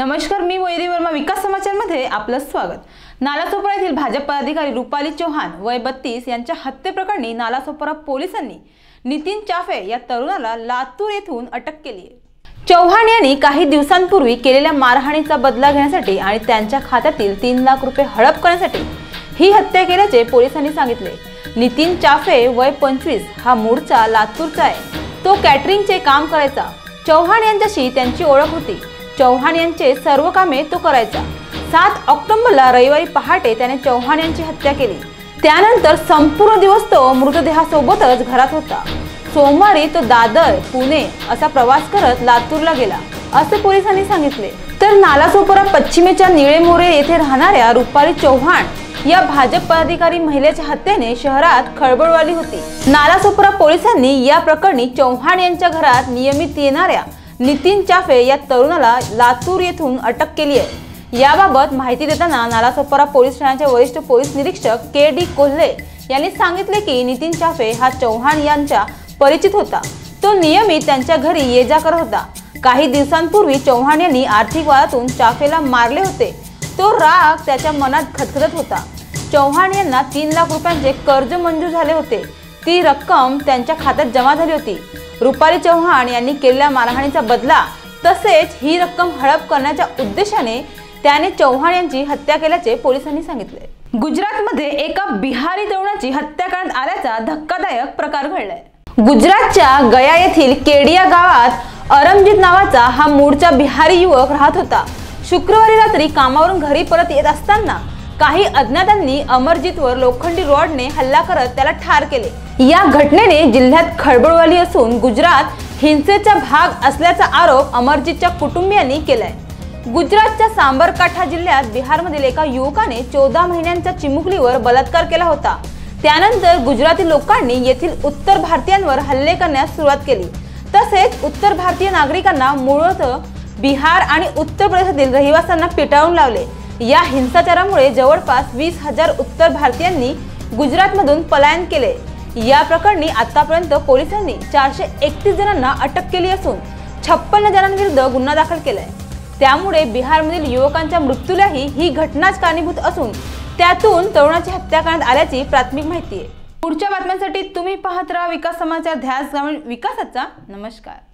नमस्कार मी वैरी वर्मा विकास समाचारमध्ये आपलं स्वागत. नालासोपरा येथील भाजप पदाधिकारी रुपाली चौहान वय बत्तीस यांच्या हत्येप्रकरणी नालासोपरा पोलिसांनी नितीन चाफे या तरुणाला लातूर येथून अटक केली आहे. चौहान यांनी काही दिवसांपूर्वी केलेल्या मारहाणीचा बदला घेण्यासाठी आणि त्यांच्या खात्यातील तीन लाख रुपये हडप करण्यासाठी ही हत्या केल्याचे पोलिसांनी सांगितले. नितीन चाफे वय पंचवीस हा मूळचा लातूरचा आहे. तो कॅटरिंगचे काम करायचा. चौहान यांच्याशी त्यांची ओळख होती. चौहान यांचे सर्व कामे तो करायचा. सात ऑक्टोबरला रविवारी पहाटे त्याने चौहान यांची हत्या केली. त्यानंतर संपूर्ण दिवस तो मृतदेहासोबतच घरात होता. सोमवारी तो दादर पुणे असा प्रवास करत लातूरला गेला असे पोलिसांनी सांगितले. तर नालासोपरा पश्चिमेच्या निळेमोरे येथे राहणाऱ्या रुपाली चौहान या भाजप पदाधिकारी महिलेच्या हत्येने शहरात खळबळवाली होती. नालासोपरा पोलिसांनी या प्रकरणी चौहान यांच्या घरात नियमित येणाऱ्या नितीन चाफे या तरुणाला लातूर येथून अटक केली आहे. याबाबत माहिती देताना नालासोपारा पोलीस ठाण्याचे वरिष्ठ पोलीस निरीक्षक के डी कोल्हे यांनी सांगितले की नितीन चाफे हा चौहान यांच्या परिचित होता. तो नियमित त्यांच्या घरी ये जा करत होता. काही दिवसांपूर्वी चौहान यांनी आर्थिक वादातून चाफेला मारले होते. तो राग त्याच्या मनात खतखतत होता. चौहान यांना तीन लाख रुपयांचे कर्ज मंजूर झाले होते. ती रक्कम त्यांच्या खात्यात जमा झाली होती. रुपाली चौहान यांनी केलेल्या मारहाणीचा बदला तसेच ही रक्कम हडप करण्याच्या उद्देशाने त्याने चौहान यांची हत्या केल्याचे पोलिसांनी सांगितले. गुजरातमध्ये एका बिहारी तरुणाची हत्या करण्यात आल्याचा धक्कादायक प्रकार घडलाय. गुजरातच्या गया येथील केडिया गावात अरमजित नावाचा हा मूळचा बिहारी युवक राहत होता. शुक्रवारी रात्री कामावरून घरी परत येत असताना काही अज्ञातांनी अमरजितवर लोखंडी रॉडने हल्ला करत त्याला ठार केले. या घटनेने जिल्ह्यात खळबळवाली असून गुजरात हिंसेचा भाग असल्याचा आरोप अमरजीतच्या कुटुंबियांनी केलाय. गुजरातच्या सांबरकाठा जिल्ह्यात बिहारमधील एका युवकाने चौदा महिन्यांच्या चिमुकलीवर बलात्कार केला होता. त्यानंतर गुजराती लोकांनी येथील उत्तर भारतीयांवर हल्ले करण्यास सुरुवात केली. तसेच उत्तर भारतीय नागरिकांना मूळतः बिहार आणि उत्तर प्रदेशातील रहिवाशांना पिटाळून लावले. या हिंसाचारामुळे जवळपास वीस हजार उत्तर भारतीयांनी गुजरातमधून पलायन केले. या प्रकरणी आतापर्यंत पोलिसांनी चारशे एकतीस जणांना अटक केली असून छप्पन्न जणांविरुद्ध गुन्हा दाखल केलाय. त्यामुळे बिहारमधील युवकांच्या मृत्यूलाही ही घटनाच कारणीभूत असून त्यातून तरुणाची हत्या करण्यात आल्याची प्राथमिक माहिती आहे. पुढच्या बातम्यांसाठी तुम्ही पाहत राहा विकास समाचार ध्यास ग्रामीण विकासाचा. नमस्कार.